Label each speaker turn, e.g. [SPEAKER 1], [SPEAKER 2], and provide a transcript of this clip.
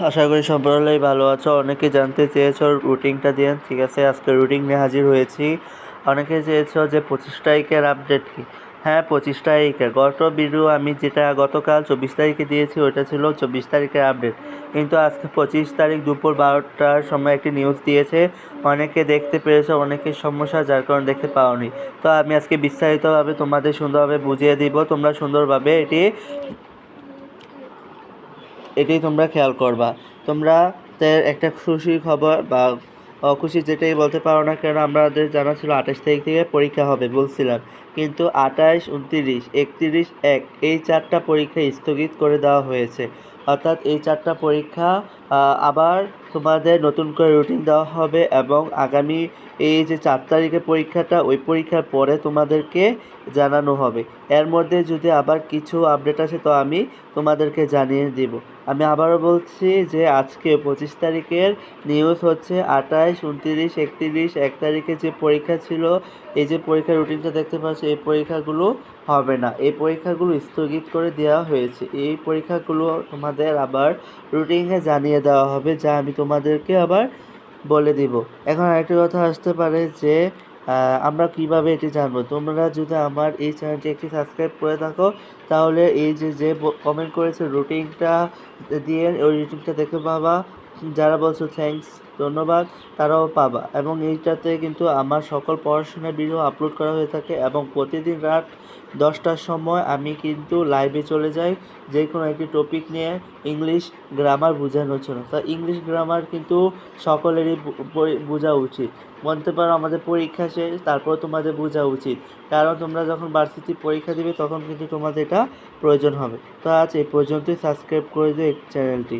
[SPEAKER 1] আশা করি সকলেই ভালো আছো। অনেকে জানতে চেয়েছো রুটিনটা দিয়ে। ঠিক আছে, আজকে রুটিন নিয়ে হাজির হয়েছি। অনেকে চেয়েছো যে পঁচিশ তারিখের আপডেট কি? হ্যাঁ পঁচিশ তারিখের। গত ভিডিও আমি যেটা গতকাল চব্বিশ তারিখে দিয়েছি ওটা ছিল চব্বিশ তারিখের আপডেট কিন্তু আজকে পঁচিশ তারিখ দুপুর বারোটার সময় একটি নিউজ দিয়েছে। অনেকে দেখতে পেরেছ অনেকের সমস্যা, যার কারণে দেখতে পাওনি। তো আমি আজকে বিস্তারিতভাবে তোমাদের সুন্দরভাবে বুঝিয়ে দিব। তোমরা সুন্দরভাবে এটি এটাই তোমরা খেয়াল করবা। তোমরা একটা খুশি খবর বা খুশি যেটাই বলতে পারো না কেন, আমাদের জানা ছিল আঠাশ তারিখ থেকে পরীক্ষা হবে বলছিলাম। কিন্তু আঠাশ, উনত্রিশ, একত্রিশ, এক এই চারটা পরীক্ষা স্থগিত করে দেওয়া হয়েছে। অর্থাৎ এই চারটা পরীক্ষা আবার তোমাদের নতুন করে রুটিন দেওয়া হবে এবং আগামী এই যে চার তারিখের পরীক্ষাটা, ওই পরীক্ষার পরে তোমাদেরকে জানানো হবে। এর মধ্যে যদি আবার কিছু আপডেট আসে, তো আমি তোমাদেরকে জানিয়ে দিব। আমি আবারও বলছি যে আজকে পঁচিশ তারিখের নিউজ হচ্ছে আঠাশ উনতিরিশ, একত্রিশ, এক তারিখে যে পরীক্ষা ছিল, এই যে পরীক্ষার রুটিনটা দেখতে পাচ্ছ, এই পরীক্ষাগুলো হবে না। এই পরীক্ষাগুলো স্থগিত করে দেওয়া হয়েছে। এই পরীক্ষাগুলো তোমাদের আবার রুটিনে জানিয়ে দেওয়া হবে, যা আমি তোমাদেরকে আবার বলে দিব। এখন আরেকটি কথা আসতে পারে যে আমরা কীভাবে এটি জানব? তোমরা যদি আমার এই চ্যানেলটি একটি সাবস্ক্রাইব করে থাকো, তাহলে এই যে যে কমেন্ট করেছে রুটিনটা দিয়ে ওই রুটিনটা দেখে পাবা। যারা বলছো থ্যাঙ্কস ধন্যবাদ, তারাও পাবা। এবং এইটাতে কিন্তু আমার সকল পড়াশোনার ভিডিও আপলোড করা হয়ে থাকে এবং প্রতিদিন রাত দশটার সময় আমি কিন্তু লাইভে চলে যাই যে কোনো একটি টপিক নিয়ে ইংলিশ গ্রামার বোঝানোর জন্য। তা ইংলিশ গ্রামার কিন্তু সকলেরই বোঝা উচিত। বলতে পারো আমাদের পরীক্ষা শেষ, তারপর তোমাদের বোঝা উচিত। কারণ তোমরা যখন ভার্সিটি পরীক্ষা দিবে তখন কিন্তু তোমাদের এটা প্রয়োজন হবে। তো আজ এই পর্যন্তই সাবস্ক্রাইব করে দিও এই চ্যানেলটি